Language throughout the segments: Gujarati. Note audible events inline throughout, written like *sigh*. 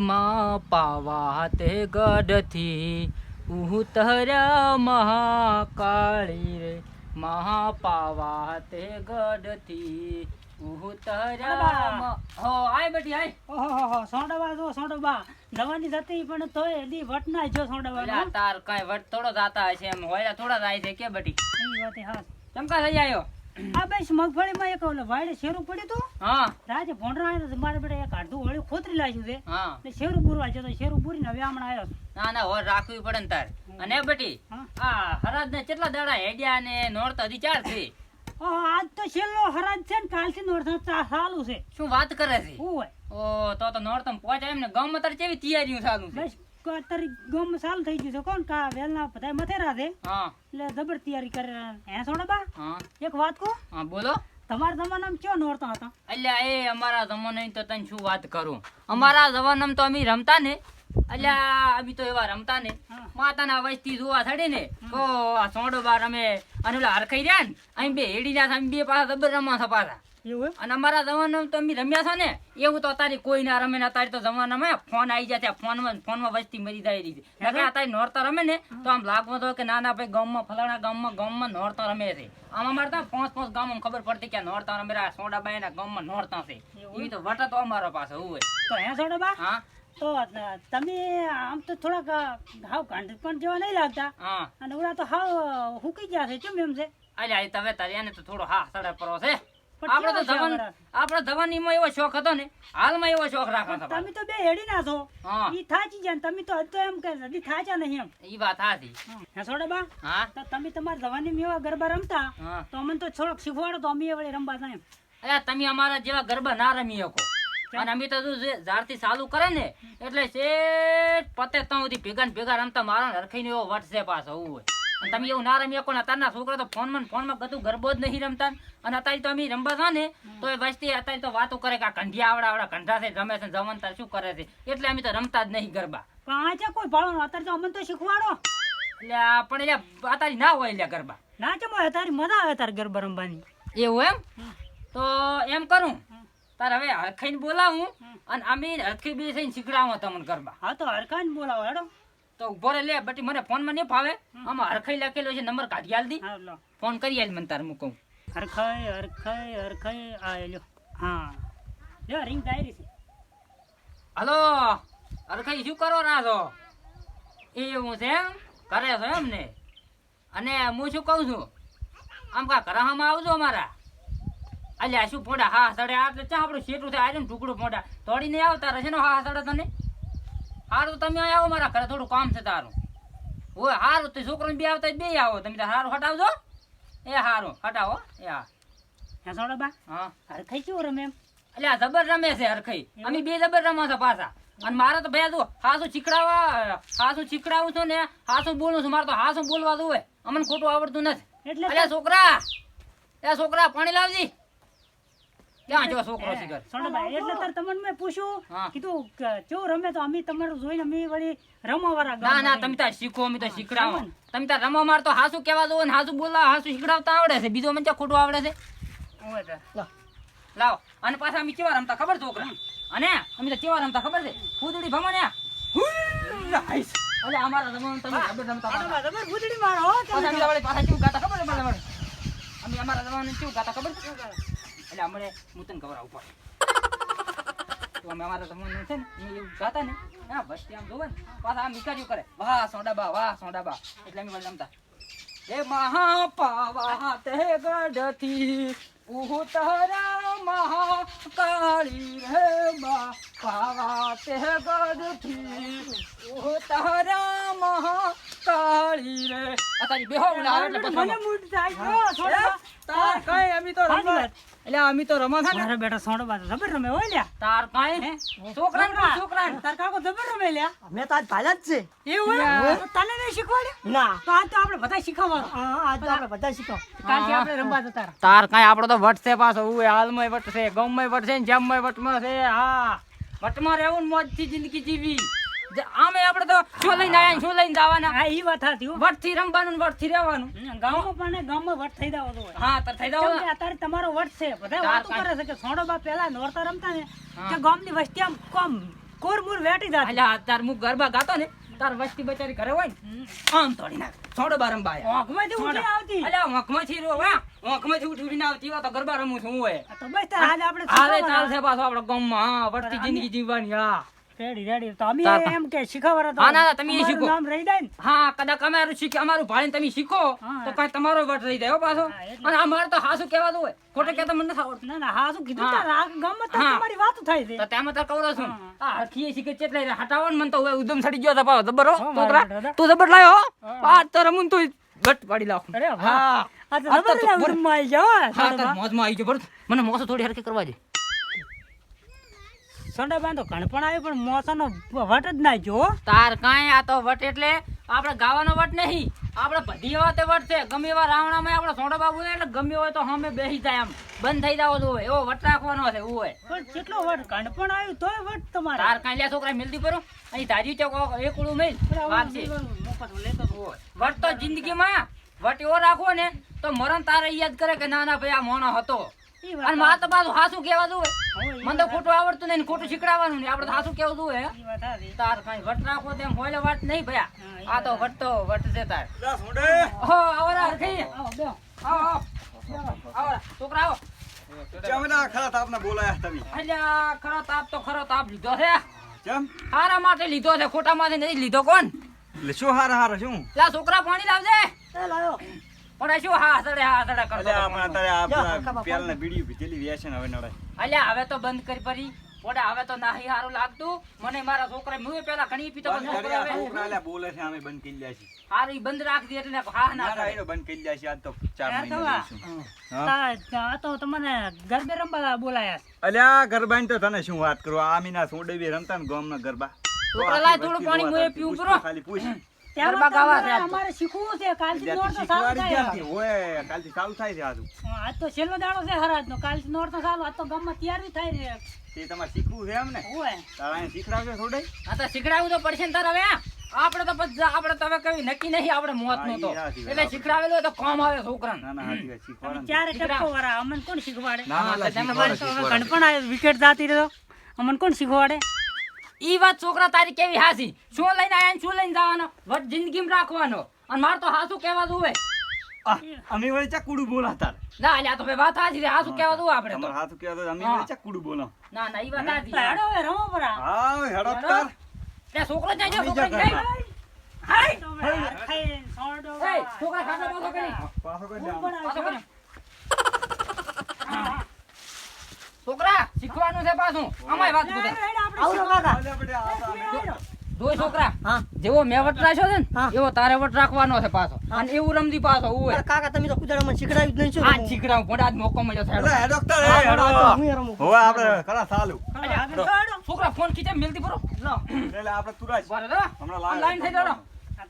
માં પાવા તે ગઢથી ઉતર્યા મહાકાળી રે. મહા પાવા તે ગઢથી ઉતર્યા હો આય બેટી આય. ઓહો સોંડવા જો સોંડવા. જવાની જતી પણ તોય એની વટ ના જો સોંડવા તાર કાંઈ વટ થોડો જાતા હશે એમ. હોય થોડા જાય છે કે બેટી? એ વાત હા ચમકા થઈ આવ્યો આ બસ મગફળીમાં એક ઓલો વાડે શેરું પડ્યું તું? હા. રાજે ભોંડરા આવ્યો મારે બેટા એક અડધું હોળી ખોતરી લાગ્યું છે. હા. ને શેરું પૂરવા જતો શેરું પૂરીને હવે હમણાં આવ્યો ના ના હોર રાખવી પડે ને તાર. અને બેટી આ હરાજ ને કેટલા દાડા હેડ્યા ને નોરતા હજી ચાર છે? આજ તો છેલ્લો હરાજ છે ને કાલથી નોરતા ચાલુ છે. શું વાત કરે છે? ઓ તો તો નોરતમ પહોંચાય એમ ને ગમ અત્યારે કેવી તૈયારીઓ ચાલુ છે? બસ અત્યારે ગમ સાલ થઈ ગયું છે. કોણ કા વેલના બધા મથેરા છે? એટલે જબર તૈયારી કરે. હે સોંડબા બા. એક વાત કહું? હા બોલો. તમારા જમાનામાં કયો નોરતા હતા? અલ્યા એ અમારા જમાનાની તો તને શું વાત કરું? અમારા જમાનામાં તો અમે રમતા ને. અલ્યા અમે તો એવા રમતા ને. માતાના વયથી જોવા થડે ને. તો આ સોંડો બાર અમે અને હરખાઈ રહ્યા ને અહીં બે હેડી અમે બે પાછા જબર રમવા પાછા એવું અને અમારા જમાનામાં તો અમે રમ્યા છો ને એવું તો અત્યારે કોઈ ના રમે ને અત્યારે તો જમાનામાં ફોન આવી જાય ફોનમાં ફોનમાં વસ્તી મરી જાય રહી નકર અત્યારે નોરતા રમે ને તો આમ લાગવું તો કે ના ના ભાઈ ગામમાં ફલાણા ગામમાં ગામમાં નોરતા રમે છે. આમ અમારે તો પાંચ પાંચ ગામમાં ખબર પડતી કે નોરતા રમે રહ્યા સોડાબાઈ ના ગામમાં નોરતા છે. એવી તો વટા તો અમારો પાસે હોય તો હે સોડાબા? હા. તો તમે આમ તો થોડાક હાવ ગાંઠ પણ જેવા નહીં લાગતા. હા. અને ઓલા તો હાવ હુકી ગયા છે કેમ એમ છે? અલ્યા તમે તારે એને તો થોડો હા સડે પરો છે. આપણે તો ધવન છે ધવન અમારા? એવો શોખ હતો ને હાલમાં એવો શોખ રાખો તમે તો બે હેડી ના છો. ઈ થાચી જાય તમે તો હજુ તો એમ કે હજી થાચા નહીં એમ. ઈ વાત હાથી હે. બા હા? તો તમે તમારા જવાની એવા ગરબા રમતા તો અમને તો થોડોક શીખવાડો તો અમે વળી રમવા એમ. અરે તમે અમારા જેવા ગરબા ના રમી શકો. અને અમે તો શું ચાલુ કરે ને એટલે શેઠ પતે ત્યાં સુધી ભેગા ભેગા રમતા મારા હરખાઈને એવો વટ છે પાછો હોય. અને તમે એવું ના રમી શકો ને અત્યારના છોકરા તો ફોનમાં ને ફોનમાં બધું ગરબો જ નહીં રમતા. અને અત્યારે તો અમે રમવા હતા ને તો એ વસ્તી અત્યારે તો વાતો કરે કે આ કંઢિયા આવડા આવડા કંઢા છે રમે છે જમન તાર શું કરે છે? એટલે અમે તો રમતા જ નહીં ગરબા. પણ આ છે કોઈ ભાળો અત્યારે તો અમને તો શીખવાડો. એટલે પણ એટલે અત્યારે ના હોય એટલે ગરબા. ના ચમો તારી મજા આવે તારે ગરબા રમવાની. એવું એમ? તો એમ કરું. તાર હવે હરખાઈને બોલાવું અને અમે હરખી બે થઈને શીખડાવો તમને ગરબા. હા તો હરખાઈને બોલાવો હેડો. તો ઊભો રે લે બટી મને ફોનમાં નહીં ફાવે. આમાં હરખાઈ લખેલો છે નંબર કાઢી આલ દી. ફોન કરી આલ મને તાર મૂકું હરખાઈ હરખાઈ હરખાઈ આ લ્યો હા. લ્યો રિંગ ડાયરી છે. હલો. હરખાઈ શું કરો ના છો? એવું છે એમ? કરે છો એમ ને? અને હું શું કહું છું? આમ કા ઘરામાં આવજો અમારા. અલ્યા શું પોડા હા સડે આ ચા આપણું શેટું થાય આજે ટુકડું પોડા તોડીને આવતા રહેશે ને હા સડે તને? હારું તમે આવો મારા ઘરે થોડું કામ છે તારું. હોય હારું તો છોકરો બે આવતા બે આવો. તમે હારું હટાવજો. એ હારું હટાવો. એ હા હે બા. હા. હરખાઈ કેવું રમે એમ? એટલે આ જબર રમે છે હરખાઈ. અમે બે જબર રમવા છે પાછા. અને મારે તો ભાઈ હાસું ચીકડાવા હાસું ચીકડાવું છું ને હાસું બોલું છું. મારે તો હાસું બોલવા દઉં હોય. અમને ખોટું આવડતું નથી. એટલે છોકરા. એ છોકરા પાણી લાવજી. ક્યાં જો છોકરો સિગર સણભાઈ એટલે તાર તમને મેં પૂછ્યું કીધું કે કેવું રમે તો અમે તમારું જોઈને અમે વળી રમવાવાળા ના ના તમે તાર શીખો અમે તો શીખડાવો. તમે તાર રમવા માર તો હાસુ કેવા જોવો ને હાસુ બોલા હાસુ શીખડાવતા આવડે છે બીજો મને ક્યાં ખોટું આવડે છે. લાવો. અને પાછા અમે કેવા રમતા ખબર છોકરા અને અમે તો કેવા રમતા ખબર છે? ફૂદડી ભમો ને અલે અમારા જમાનામાં તમે રમતા આ તો પાછા. મારો પાછા પાછા કેવું ગાતા ખબર છે અમારા વળી? અમે અમારા જમાનામાં કેવું ગાતા ખબર છે? એટલે અમારે હું તને ખબર આવું પડે. *laughs* તો અમે અમારા જમાનામાં છે ને એ એવું ગાતા ને હા બસ આમ જોવે ને પાછા આમ વિકાર્યું કરે વાહ સોડાબા વાહ સોડાબા. એટલે અમે રમતા હે મહાપાવા તે ગઢથી ઉતરા મહાકાળી રે મહાપાવા તે ગઢથી ઉતરા મહાકાળી રે. અતારી બેહો ઉલા એટલે મને મૂડ થાય ગયો, થોડા તાર કઈ અમે તો વાત. એટલે અમે તો રમવા થાય ને મારા બેટા સોડા બા જબર રમે હોય લ્યા. તાર કાઈ છોકરા ને છોકરા તાર કાકો જબર રમે લ્યા. મે તો આજ ભાલા જ છે. એવું હોય? તને નહીં શીખવાડે? ના. તો આજ તો આપણે બધા શીખવા હા, આજ તો આપણે બધા શીખો કાલથી આપણે રમવા જતા. તાર કાઈ આપણો તો વટ છે પાછો. ઉવે હાલમાં વટ છે ગામમાં વટ છે ને જેમમાં વટમાં છે. હા. વટમાં રહેવું મોજ મોજથી જિંદગી જીવી. આમે આપણે તો શું લઈને આયા ને શું લઈને જવાના. હા ઈ વાત હતી હો. વટથી રમવાનું વટથી રહેવાનું. ગામમાં પણ ગામમાં વટ થઈ દાવો તો. હા તો થઈ દાવો અત્યારે તમારો વટ છે બધા વાતો કરે છે કે સોડો બા પહેલા નોરતા રમતા ને હા. કે ગામની વસ્તી આમ કમ કોરમુર વેટી જાતી. અલ્યા તાર હું ગરબા ગાતો ને તાર વસ્તી બચારી ઘરે હોય ને આમ તોડી નાખ છોડો બારમ બાય ઓંખમાંથી ઉઠી આવતી. અલ્યા ઓંખમાંથી રો વાહ ઓંખમાંથી ઉઠી ઉઠીને આવતી તો ગરબા રમું છું હું હોય તો બસ તાર આજે આપણે હાલે. ચાલશે પાછો આપડે ગામમાં. હા વળતી જિંદગી જીવવાની હા. રેડી રેડી તો અમે તાર એમ કે શીખવાના તો હા, ના, ના, તમે એ અમારું શીખો. નામ રહી જાય ને હા કદાચ અમારું શીખે અમારું ભાળીને તમે શીખો હા. તો કઈ તમારો વટ રહી જાય હો પાછો હા, એટલે. અને અમારે તો હાસું કહેવાતું હોય ખોટે કહેતા મને નથી આવડતું ના ના હા શું કીધું હા. તાર આ ગામમાં તાર હા. તમારી વાતો થાય છે તો તેમાં તો કવરો છું હા. આ હરખીએ શીખે ચેટલે હટાવો ને મને તો હવે ઉદમ સડી ગયો જબર હો હા, છોકરા દાદા. તું જબર લાયો હો આ તો રમું તું ગટ પાડી લાવ અરે વાહ. હા આ તો આ તો જબરદસ્ત જબર. ઉર્મા આઈ ગયા હો, હા તાર મોજમાં આવી ગયો બરોબર મને મોસો થોડી હરખી કરવા દે સોંડા બાંધો. તો ઘણપણ આવ્યું પણ મોસાનો વટ જ ના જો. તાર કાંઈ આ તો વટ એટલે આપણે ગાવાનો વટ નહીં. આપણે બધી વાતે વટ છે. ગમે એવા રાવણામાં આપણે સોંડો બાબુ એટલે ગમે હોય તો હમે બેસી જાય આમ બંધ થઈ જાવ તો એવો વટ રાખવાનો છે એવું હોય. પણ કેટલો વટ? ઘણપણ આવ્યું તોય વટ તમારે. તાર કાંઈ લ્યા છોકરા મિલતી પરો. અહીં એકડું મેલ. વાત છે. હતો. હોય. વટ તો જિંદગીમાં. વટ એવો રાખવો ને તો મરણ તારે યાદ કરે કે ના ના ભાઈ આ મોણો હતો. અને માં તો પાછું હાસું કેવા દઉં હવે મને તો ખોટું આવડતું નહીં ને ખોટું શીખડાવવાનું નહીં. આપણે તો હાસું કેવું દઉં હે. તાર કઈ વટ રાખો તેમ હોય વાત નહીં ભયા. આ તો વટ તો વટ છે તાર. હો આવરા હરખી આવો, આવો આવો આવરા છોકરા આવો. ચમના ખરા તાપને બોલાયા તમે. અલ્યા ખરો તાપ તો ખરો તાપ લીધો છે. કેમ હારા માટે લીધો છે ખોટા માટે નથી લીધો કોણ? શું હારા હારા શું? લા છોકરા પાણી લાવજે. લાયો. પણ શું હા સડે હા સડે કરતો અલ્યા હતો આપણે પણ. અત્યારે જા, આ કાકા, પેલને બીડી પીધેલી વ્યસન હવે નડે અલ્યા હવે તો બંધ કરી પડી. પોડા હવે તો નાહી હારું લાગતું. મને મારા છોકરા મુએ પેલા ઘણી પીતો પણ છોકરા હવે. બોલે છે અમે બંધ કરી લ્યા છીએ હારું બંધ રાખી દે એટલે હા ના ના ના કરે. એનો બંધ કરી લ્યા છીએ આજ તો ચાર મહિના હા? આ તો તમને ગરબે રમવા બોલાયા છે. અલ્યા ગરબાની તો તને શું વાત કરું? આમીના સોંડે બી રમતા ને ગામના ગરબા. છોકરા લાય થોડું પાણી મુએ પીવું ખાલી પૂછ. ગરબા ગાવા છે તો. અમારે શીખવું છે કાલથી નોર તો સારું થાય ઓય, કાલથી ચાલુ થાય છે આ આજ તો છેલ્લો દાડો છે હરાજનો કાલથી નોર તો સારું આજ તો ગામમાં તૈયારી થાય છે. તે તમારે શીખવું છે એમ ને ઓય. તારા શીખડાવજો થોડે. આ તો શીખડાવવું તો પડશે ને તારે હવે આપણે તો આપણે તો હવે કઈ નક્કી નહીં આપણે મોતનું તો. એટલે શીખડાવેલું તો કોમ આવે છોકરાને. ના ના. ચારે ટપકો વાળા અમને કોણ શીખવાડે? ના ના તો આવે વિકેટ જાતી રહ્યો અમને કોણ શીખવાડે? ઈ વાત છોકરા તારી કેવી હાસી? શું લઈને આયા ને શું લઈને જવાનો? વટ જિંદગીમાં રાખવાનો. અને મારે તો હાસું કેવા દઉં અમે વળી ચા કુડું બોલાતા. ના અલ્યા તો ભાઈ વાત હાસી રે. હાસું કહેવાતું દઉં આપણે તમાર તમારે હાથું દઉં અમે વળી ચા કુડું બોલા ના ના ઈ વાત હાસી હેડો હવે રમો પરા હા હેડો. તાર. તે છોકરો જાય છોકરો જાય હાય! હાય. સોંડો એ છોકરા ખાતા પાછો કરી. પાછો કરી પાછો કરી. છોકરા! શીખવાનું છે પાછું. અમારી વાત અમે- જોઈ છોકરા હા. જેવો મેં વટ રાખ્યો છે ને એવો તારે વટ રાખવાનો છે પાછો. અને એવું રમજી પાછો ઉવે કાકા તમે તો કુદાડામાં મને જ નહીં છો. આ શીખડાવ શીખરાવ ઘોડા જ મોકો મળ્યો છે. હા, એ હેડો. આ તો હું રમું. હવે આપણે કરા ચાલુ. છોકરા ફોન ખીચે મિલતી પરો લો એટલે આપણે તુરાજ બરાબર? હમણાં લાઈન થઈ જાડો.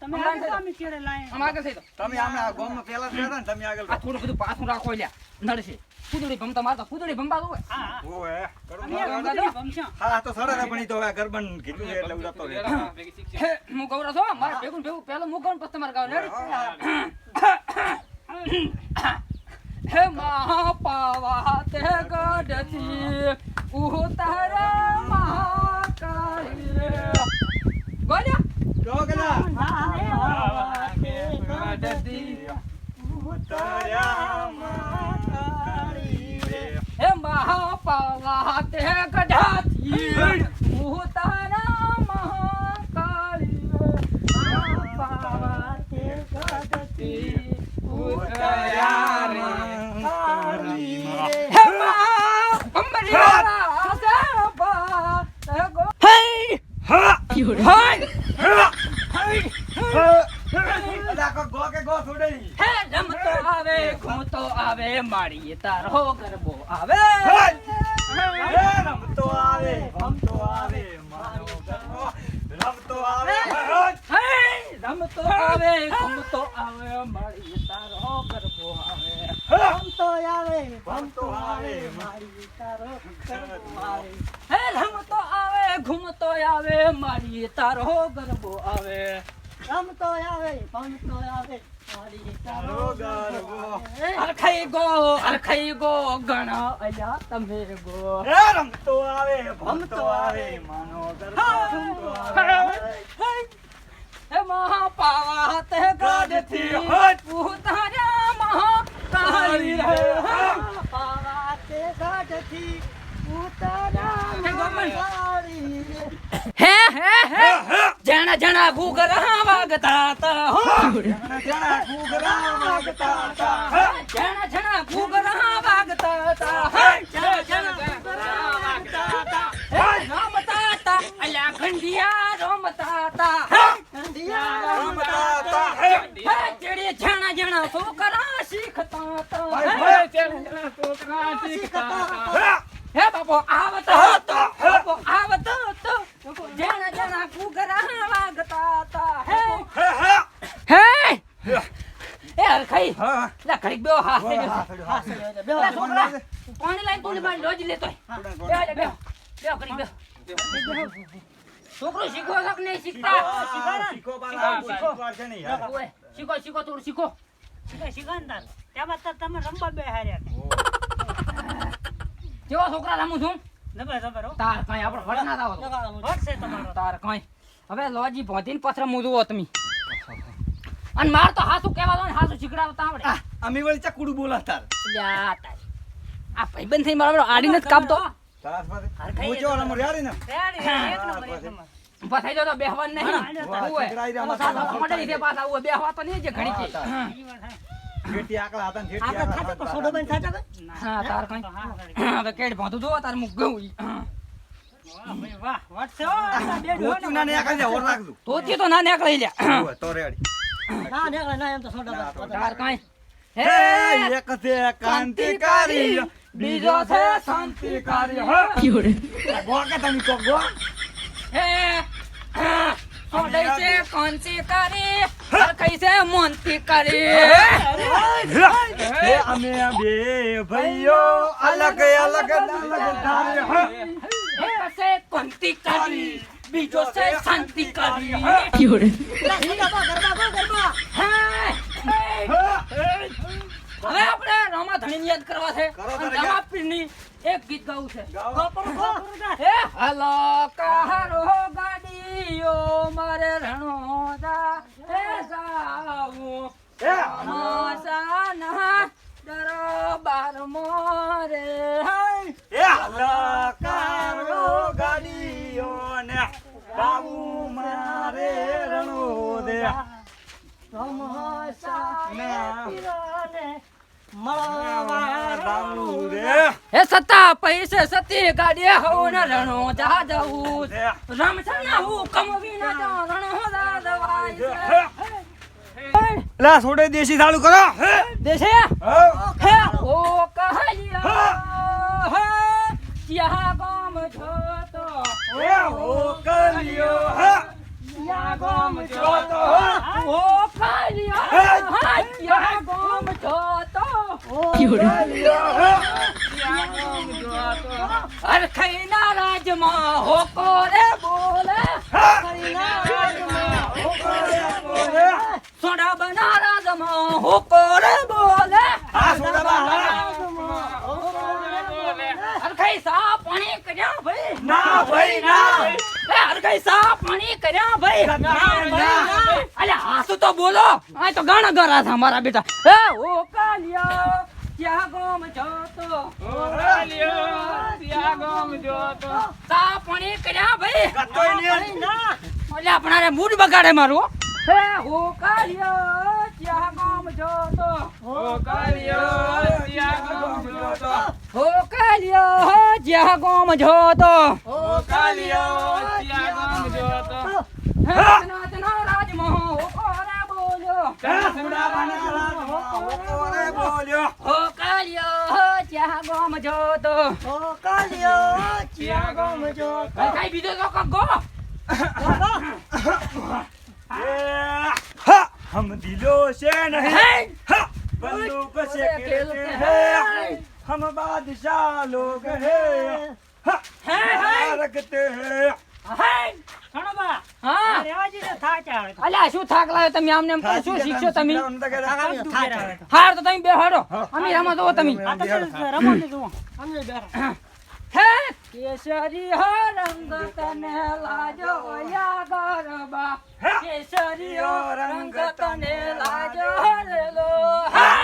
તમે આગળ તો અમે ચેડે લાયા. આમ આગળ થઈ જાઓ. તમે આમને આ ગામમાં પહેલા ને તમે આગળ આ થોડું બધું પાછું રાખો લ્યા નડશે ફૂદડી ભમતા મારતા ફૂદડી ભમતા હોય હા, હા. ઓવે, કરો અમે મારો. આ ગમતી ભમશો. હા તો સડે પણ તો હવે ગરબન કીધું એટલે ઉડાતો રહે. હે, હું ગૌરવ છો મારે ભેગું ભેગું પહેલું હું ગૌરવ પછી તમારે ગાવ હે મહાપાવા તે ગઢથી ઉતાર મહાકાળી રે બોલ્યા હે મહાપાવા તે ગઢથી ઉતાર મહાકાળી રે મહાપાવા તે ગઢથી ઉતાર્યા રે હે મા અંબરી વાળા સાબા તે ગો હા! હાય અલા, કોઈ ગો કે ગો છોડે ઈ. હે રમતો આવે ઘૂમતો આવે મારી તારો ગરબો આવે રમતો આવે રમતો આવે મારો ગરબો રમતો આવે રમતો આવે રમતો આવે મારી તારો ગરબો આવે રમતો આવે રમતો આવે મારી તારો ગરબો આવે. હે રમતો આવે ઘૂમતો આવે મારી તારો ગરબો આવે રમતો આવે ભમતો આવે મારી તારો ગરબો. અરખાઈ ગો અરખાઈ ગો ગણ અલ્યા તમે ગો રમતો આવે ભમતો આવે માનો આવે. હે મહા પાવા તે ગાડથી હટ. ઉતાર્યા મહા કાળી રે પાવા તે ગાઢથી ઉતાર્યા હે ગોપન. મારી રે. હે હે હે જણા ઘૂઘરા વાગતા હતા હો જણા જણા ઘૂઘરા વાગતા હતા. જણા જણા ઘૂઘરા વાગતા તા હે જણા જણા ઘૂઘરા વાગતા તા હે રમતા તા અલ્યા ખંડિયા રમતા હે હતા. હે. હે જેડે જણા જણા છોકરા શીખતા તા હે ભાઈ. જણા છોકરા શીખતા તા હે. હે બાપો આવતા હતો બાપો આવત હતો જણા જણા ઘૂઘરા વાગતા તા હે હે, હે. હે એ હરખાઈ હા. લા ઘડીક બેહો હા હા, બેહો. છોકરા પાણી લઈને તું મારી લોજ લેતો. બેહો બેહો બેહો ઘડીક બેહો છોકરો શીખો છો કે નહીં શીખતા? શીખો શીખો શીખો થોડું શીખો. શીખે શીખંદર તેમાં તો તમે રમવા બેહાર્યા જેવો છોકરા રમું છું? જબર જબર હો. તાર કઈ આપડે વડ ના તમારો તાર કઈ. હવે લોજી ભોધીને પથરા મું તમે. અને માર તો હાસુ કહેવા દો ને હાસુ શીખડાવતા આવડે. અમે વળી ચકુડું બોલા તાર લ્યા તાર. આ ભાઈબંધ થઈ મારો આડીને જ કાપતો. હું જેવો રમો યારી ને? એક નંબર એક નંબર. નહીં. લીધે બેહવા તો નહીં છે. ઘણી કે. હતા ને હતા. સોડો હા, તાર કઈ. હવે કેડ તાર મુક ગયું વાહ વાહ તો નીકળી લ્યા. ઓય, તો રેડી. ના નીકળે ના એમ તો સોડો તાર કઈ હે એક છે કાંતિકારી બીજો છે શાંતિકારી હો. ગો કે તમે કો ગો હે સોડઈ છે કોનસી કરી હરખઈ છે મોનતી કરી હે અમે બે ભાઈઓ અલગ અલગ અલગ ધારે હો. છે કોનતી બીજો છે શાંતિ કરી પેલા ગરબા ગરબા ગરબા હે, હે. હવે આપણે રામા ધણીને યાદ કરવા છે. કરો અને રામા પીરની એક ગીત ગાવું છે. હલો કહારો ગાડીઓ મારે રણોદા. હે જાવું હે? દરબાર મોરે. ગાડીઓ ને ગાવું મારે રણો દે મળવા ગાવું દે હે સત્તા પૈસે સતી ગાડી હો ને રણો જા જવું દે હું હુકમ વિના જા રણોદા દવાઈ લા છોડે દેશી થાળું કરો. હે. દેશે? હે. ઓ કહાલિયા હે. ત્યાં ગામ છો તો? હે હો કલિયો હે. ત્યાં ગામ છો તો? હો. ઓ કહાલિયા હે? ત્યાં ગામ છો તો કલિયો હે હરખઈના રાજમાં હોકો રે બોલે હરખઈના રાજમાં હોકો રે બોલે સોડા બના રાજમાં હોકો રે બોલે આ સોડા બના. હરખઈ સા પાણી કર્યા ભાઈ ના ભાઈ ના એ હરખઈ સા પાણી કર્યા ભાઈ ના, ના. અલ્યા હાસુ તો બોલો? આ તો ગાણા ગરા છે મારા બેટા. એ ઓ કાલિયા ક્યાં ગામ છો તો સા પાણી કર્યા ભાઈ. કતોય નહીં. મૂડ બગાડે મારું હો. હો કાલિયો ક્યાં ગામ છો તો હો કાલિયો જ્યાં ગામ હો કોરે હમ દિલો સે નહીં બંદૂક સે ખેલતે હૈ હમ બાદશાહ લોગ હૈ રખતે હૈ શું થાક લાવ્યો તમે? આમને એમ શું શીખશો તમે? હાર તો તમે બેહાડો અમે તમે. રમો જુઓ. કેસરી હો રંગ તને લાજો યાગર બા કેસરી હો રંગ તને લાજો. રેલો. હા.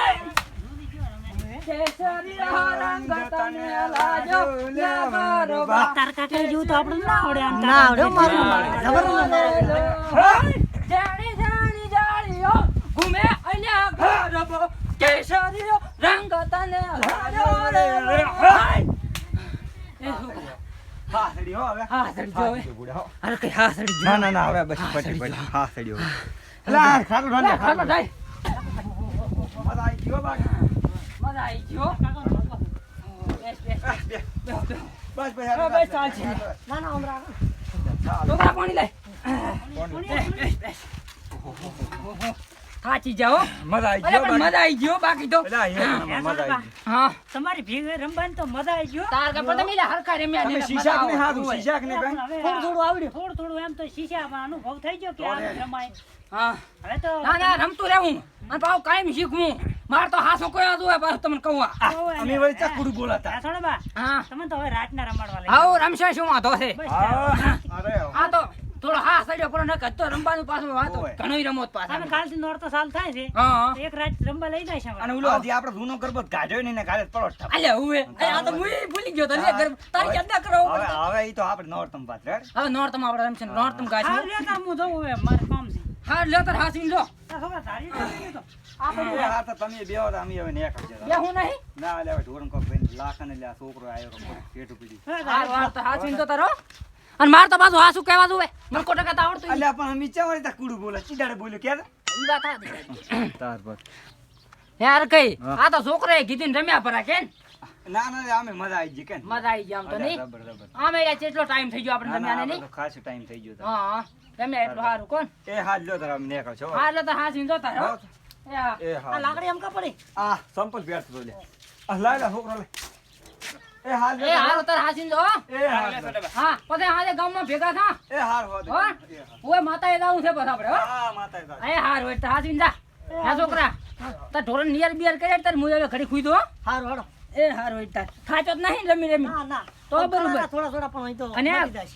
તાર કાકા જેવું તો આપણે ના આવડે ના આવડે મારું તાર. જાણી જાણી જાણીઓ ઘૂમે અલ્યા ગરબો કેસરીઓ રંગ તને લાજો રેલો હાય! એ શું કરે? હા સડી હો હવે હા. હવે. અરે કઈ હા ના ના ના હવે બસ પટી પટી હા. લા ખાટું ઢોલ અલ્યા, જાય. મજા આવી ગયો બાકી. મજા આવી ગયો બેસ, આ, બે. બેહો, બેહો. બસ બસ હવે બસ ચાલશે. ના ના હમણાં છોકરા પાણી લાય. બેસ, બેસ, બેસ. થાચી જાઓ. મજા આવી ગયો પણ મજા આવી ગયો બાકી તો. પેલા એક નંબર મજા આવી ગઈ. હા. તમારી ભેગા રમવાની તો મજા આવી ગયો. તાર કે તમે હરખા રમ્યા તમે ને શીશાક ને મજા શીશાક ને કઈ થોડું થોડું આવડ્યું. થોડું થોડું એમ તો શીશામાં અનુભવ થઈ ગયો કે આ રમાય. હા. હવે તો ના ના રમતું રહેવું. અને પાછું કાયમ શીખવું. માર તો હાસો કોઈ આવતું હોય બસ તમને કહું અમે વળી ચકુડ બોલાતા. સોણ બા હા. તમે તો હવે રાતના રમાડવા લાગ્યા. આવો રમશે શું વાંધો છે? અરે આ તો થોડો હા સડ્યો પણ નકર તો રમવાનું પાછું વાતો ઘણો રમોત રમત તમે પાછા નોર તો સાલ થાય છે. હા. હા. તો એક રાત રમવા લઈ જાય છે અને ઓલો હજી આપણો જૂનો ગરબો ગાજો નહીં ને કાલે પરોઠ થા. અલ્યા હુએ અરે આ તો મુઈ ભૂલી ગયો તો લે ઘર તારી યાદ ના કરો હવે હવે ઈ તો આપણે નોરતમ પાત્ર. હવે નોર્તમ આપણે રમશે નોર્તમ હા ગાશું લેતા હું જોઉં હવે મારે હા લ્યો તાર હાસીન લો આ છોકરા ધારી તો ગયો તો. એ આ તો તમે બેહો તો અમે હવે નેકળ બે હું નહીં? ના લે છોકરો આયો પેટું પીડી હવે હાર ધારી તો તારો અને માર તો પાછું હાસું કહેવા દઉં મને કોટા કતા આવડતું. અલ્યા પણ અમે ચા વળી કુડું બોલે ચીડાડે બોલ્યો કે ઈ વાત હાચી. તાર પર. યાર કઈ હા. આ તો છોકરાએ કીધું ને રમ્યા પરા કે ના ના અમે મજા આવી ગઈ કે મજા આવી ગઈ આમ તો નહીં? આમે કેટલો ટાઈમ થઈ ગયો આપણે ના, નહીં? ટાઈમ થઈ ગયો હા. હા એટલું સારું કોણ? એ તારા છો તો એ. એ લાકડી એમ કા પડી આ સંપલ બેઠતો તો લે. આ લાય લે છોકરો લે. એ હાલ એ હારો તાર હાસીન જો એ હાલ હા પછી આજે ગામમાં ભેગા થા. એ હાલ હો? ઓય માતા એ જાવું છે બસ આપણે હા. માતા એ એ હાર હોય તો હાસીન જા. છોકરા. તાર ઢોરણ નિયર બિયર કરે તાર મુય હવે ઘડી ખુઈ દો. હારું હાલો. એ હારો તાર. થાચો જ નહીં રમી રમી. ના ના. તો બરોબર. થોડા થોડા પણ હોય તો અને.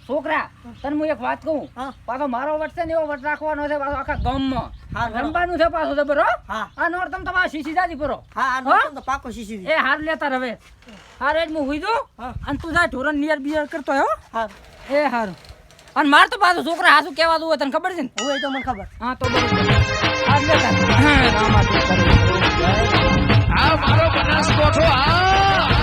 છોકરા તને હું એક વાત કહું? પાછો મારો વટ છે ને એવો વટ રાખવાનો છે પાછો આખા ગામમાં. હા. રમવાનું છે પાછો જબર હો? આ નોર તમે તમારા શીશી જાજી પરો હા તો પાકો શીશી એ હાર લેતા રવે હાર એજ હું હુઈ દઉં. અને તું જા ઢોરણ નિયર બિયર કરતો હો. હા એ હારું. અને માર તો પાછું છોકરા હાસું કહેવા દઉં તને ખબર છે ને? હોય તો મને ખબર. હા તો બરોબર. હાર લેતા હા રામ કરે આ મારો બનાસકોઠો આ!